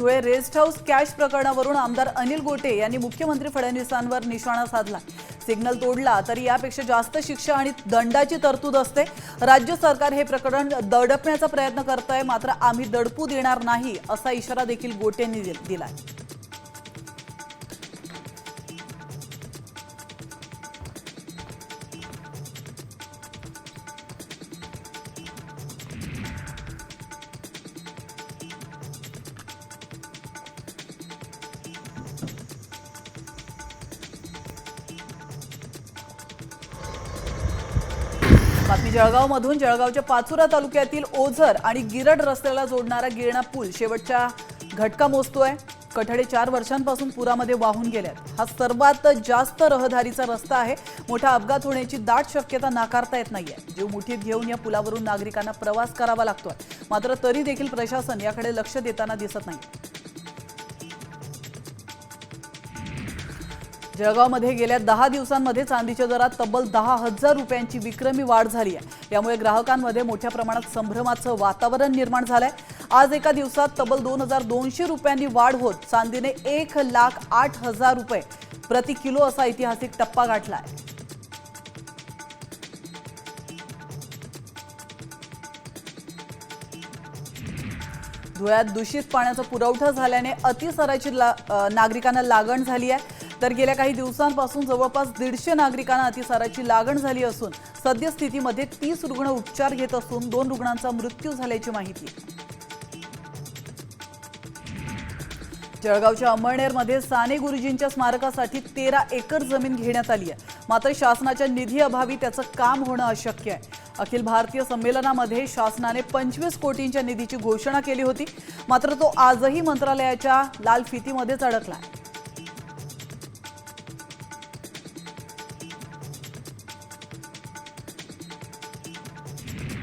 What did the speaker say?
Dhule rest house cash प्रकरणावरून आमदार अनिल गोटे यांनी मुख्यमंत्री फडणवीसांवर निशाणा साधला. सिग्नल तोडला तरी यापेक्षा जास्त शिक्षा आणि दंडाची तरतूद असते. राज्य सरकार हे प्रकरण दडपण्याचा प्रयत्न करत आहे मात्र आम्ही दडपू देणार नाही असा इशारा देखील गोटेंनी दिला बातमी जळगावमधून. जळगावच्या पाचोरा तालुक्यातील ओझर आणि गिरड रस्त्याला जोडणारा गिरणा पूल शेवटच्या घटका मोजतोय. कठडे चार वर्षांपासून पुरामध्ये वाहून गेल्यात. हा सर्वात जास्त रहदारीचा रस्ता आहे. मोठा अपघात होण्याची दाट शक्यता नाकारता येत नाहीये. जीव मुठीत घेऊन या पुलावरून नागरिकांना प्रवास करावा लागतोय. मात्र तरी देखील प्रशासन याकडे लक्ष देताना दिसत नाही. जळगावमध्ये गेल्या दहा दिवसांमध्ये चांदीच्या दरात तब्बल दहा हजार रुपयांची विक्रमी वाढ झाली आहे. यामुळे ग्राहकांमध्ये मोठ्या प्रमाणात संभ्रमाचं वातावरण निर्माण झालंय. आज एका दिवसात तब्बल दोन हजार दोनशे रुपयांनी वाढ होत चांदीने एक लाख आठ हजार रुपये प्रति किलो असा ऐतिहासिक टप्पा गाठला आहे धुळ्यात दूषित पाण्याचा पुरवठा झाल्याने अतिसाराची ला नागरिकांना लागण झाली आहे. तर गेल्या काही दिवसांपासून जवळपास दीडशे नागरिकांना अतिसाराची लागण झाली असून सद्यस्थितीमध्ये तीस रुग्ण उपचार घेत असून दोन रुग्णांचा मृत्यू झाल्याची माहिती. जळगावच्या अंमळनेरमध्ये साने गुरुजींच्या स्मारकासाठी तेरा एकर जमीन घेण्यात आली आहे. मात्र शासनाच्या निधी अभावी त्याचं काम होणं अशक्य आहे. अखिल भारतीय संमेलनामध्ये शासनाने पंचवीस कोटींच्या निधीची घोषणा केली होती. मात्र तो आजही मंत्रालयाच्या लाल फितीमध्येच अडकला आहे.